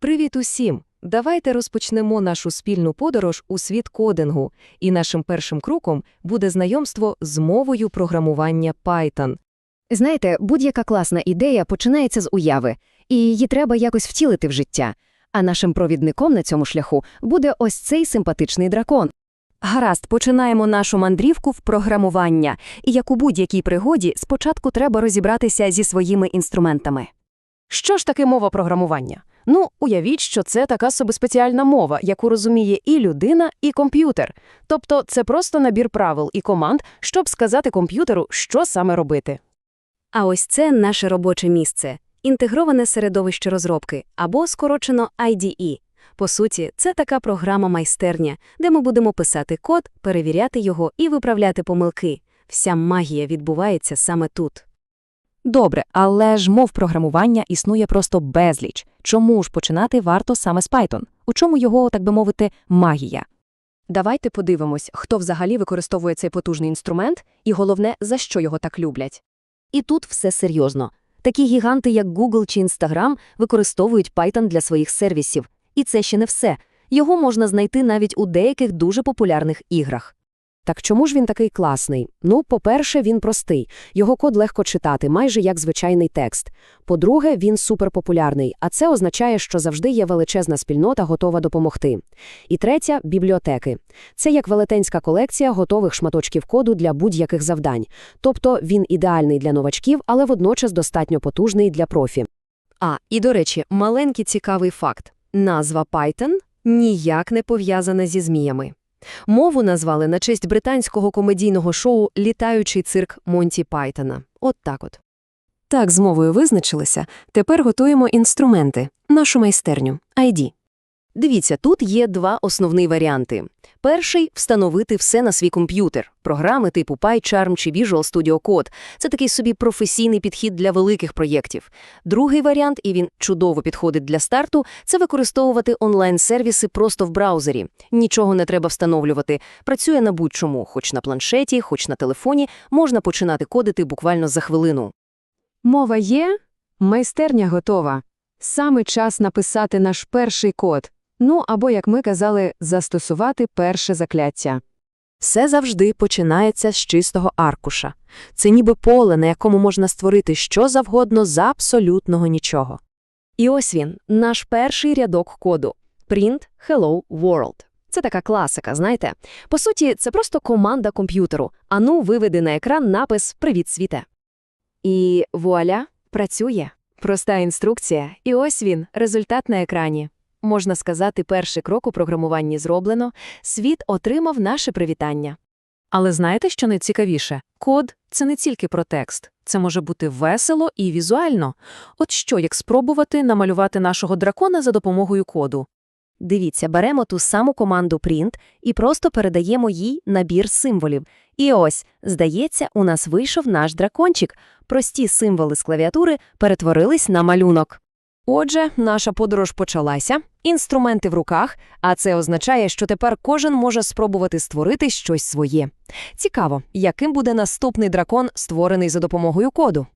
Привіт усім! Давайте розпочнемо нашу спільну подорож у світ кодингу, і нашим першим кроком буде знайомство з мовою програмування Python. Знаєте, будь-яка класна ідея починається з уяви, і її треба якось втілити в життя. А нашим провідником на цьому шляху буде ось цей симпатичний дракон. Гаразд, починаємо нашу мандрівку в програмування, і як у будь-якій пригоді, спочатку треба розібратися зі своїми інструментами. Що ж таке мова програмування? Ну, уявіть, що це така собі спеціальна мова, яку розуміє і людина, і комп'ютер. Тобто це просто набір правил і команд, щоб сказати комп'ютеру, що саме робити. А ось це наше робоче місце – інтегроване середовище розробки, або скорочено IDE. По суті, це така програма-майстерня, де ми будемо писати код, перевіряти його і виправляти помилки. Вся магія відбувається саме тут. Добре, але ж мов програмування існує просто безліч. Чому ж починати варто саме з Python? У чому його, так би мовити, магія? Давайте подивимось, хто взагалі використовує цей потужний інструмент, і головне, за що його так люблять. І тут все серйозно. Такі гіганти, як Google чи Instagram, використовують Python для своїх сервісів. І це ще не все. Його можна знайти навіть у деяких дуже популярних іграх. Так чому ж він такий класний? Ну, по-перше, він простий. Його код легко читати, майже як звичайний текст. По-друге, він суперпопулярний, а це означає, що завжди є величезна спільнота, готова допомогти. І третя – бібліотеки. Це як велетенська колекція готових шматочків коду для будь-яких завдань. Тобто він ідеальний для новачків, але водночас достатньо потужний для профі. А, і до речі, маленький цікавий факт. Назва Python ніяк не пов'язана зі зміями. Мову назвали на честь британського комедійного шоу «Літаючий цирк Монті Пайтона». От так от. Так, з мовою визначилися. Тепер готуємо інструменти, нашу майстерню, ID. Дивіться, тут є два основні варіанти. Перший – встановити все на свій комп'ютер. Програми типу PyCharm чи Visual Studio Code. Це такий собі професійний підхід для великих проєктів. Другий варіант, і він чудово підходить для старту, це використовувати онлайн-сервіси просто в браузері. Нічого не треба встановлювати. Працює на будь-чому, хоч на планшеті, хоч на телефоні, можна починати кодити буквально за хвилину. Мова є, майстерня готова. Саме час написати наш перший код. Ну, або, як ми казали, застосувати перше закляття. Все завжди починається з чистого аркуша. Це ніби поле, на якому можна створити що завгодно з абсолютного нічого. І ось він, наш перший рядок коду. Print Hello World. Це така класика, знаєте? По суті, це просто команда комп'ютеру. Ану, виведи на екран напис «Привіт, світе». І вуаля, працює. Проста інструкція. І ось він, результат на екрані. Можна сказати, перший крок у програмуванні зроблено, світ отримав наше привітання. Але знаєте, що найцікавіше? Код – це не тільки про текст. Це може бути весело і візуально. От що, як спробувати намалювати нашого дракона за допомогою коду? Дивіться, беремо ту саму команду print і просто передаємо їй набір символів. І ось, здається, у нас вийшов наш дракончик. Прості символи з клавіатури перетворились на малюнок. Отже, наша подорож почалася, інструменти в руках, а це означає, що тепер кожен може спробувати створити щось своє. Цікаво, яким буде наступний дракон, створений за допомогою коду?